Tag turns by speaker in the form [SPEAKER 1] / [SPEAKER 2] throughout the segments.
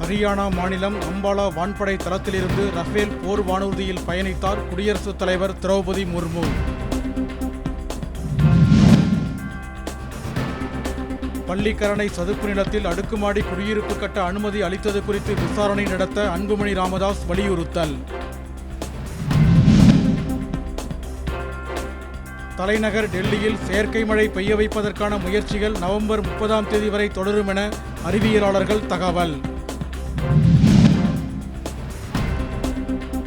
[SPEAKER 1] ஹரியானா மாநிலம் அம்பாலா வான்படை தளத்திலிருந்து ரஃபேல் போர் வானூர்தியில் பயணித்தார் குடியரசுத் தலைவர் திரௌபதி முர்மு. பள்ளிக்கரணை சதுப்பு நிலத்தில் அடுக்குமாடி குடியிருப்பு கட்ட அனுமதி அளித்தது குறித்து விசாரணை நடத்த அன்புமணி ராமதாஸ் வலியுறுத்தல். தலைநகர் டெல்லியில் செயற்கை மழை பெய்ய வைப்பதற்கான முயற்சிகள் நவம்பர் முப்பதாம் தேதி வரை தொடரும் என அறிவியலாளர்கள் தகவல்.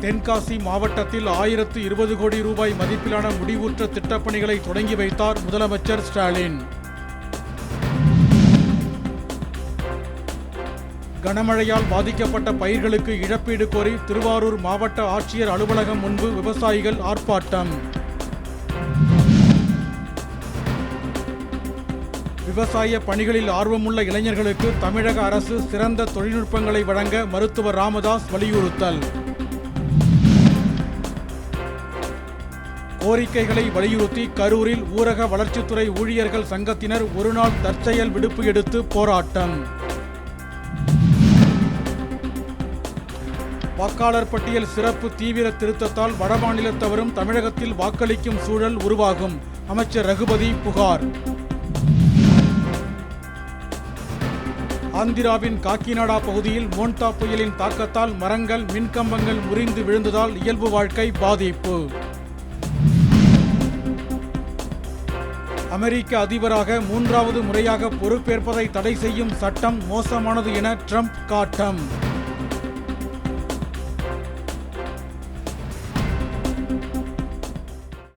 [SPEAKER 1] தென்காசி மாவட்டத்தில் ஆயிரத்து இருபது கோடி ரூபாய் மதிப்பிலான முடிவுற்ற திட்டப்பணிகளை தொடங்கி வைத்தார் முதலமைச்சர் ஸ்டாலின். கனமழையால் பாதிக்கப்பட்ட பயிர்களுக்கு இழப்பீடு கோரி திருவாரூர் மாவட்ட ஆட்சியர் அலுவலகம் முன்பு விவசாயிகள் ஆர்ப்பாட்டம். விவசாய பணிகளில் ஆர்வமுள்ள இளைஞர்களுக்கு தமிழக அரசு சிறந்த தொழில்நுட்பங்களை வழங்க மருத்துவர் ராமதாஸ் வலியுறுத்தல். கோரிக்கைகளை வலியுறுத்தி கரூரில் ஊரக வளர்ச்சித்துறை ஊழியர்கள் சங்கத்தினர் ஒருநாள் தற்செயல் விடுப்பு எடுத்து போராட்டம். வாக்காளர் பட்டியல் சிறப்பு தீவிர திருத்தத்தால் வடமாநிலத்தவரும் தமிழகத்தில் வாக்களிக்கும் சூழல் உருவாகும். அமைச்சர் ரகுபதி புகார். ஆந்திராவின் காக்கிநாடா பகுதியில் மோன்டா புயலின் தாக்கத்தால் மரங்கள் மின்கம்பங்கள் முறிந்து விழுந்ததால் இயல்பு வாழ்க்கை பாதிப்பு. அமெரிக்க அதிபராக மூன்றாவது முறையாக பொறுப்பேற்பதை தடை செய்யும் சட்டம் மோசமானது என ட்ரம்ப் காட்டம்.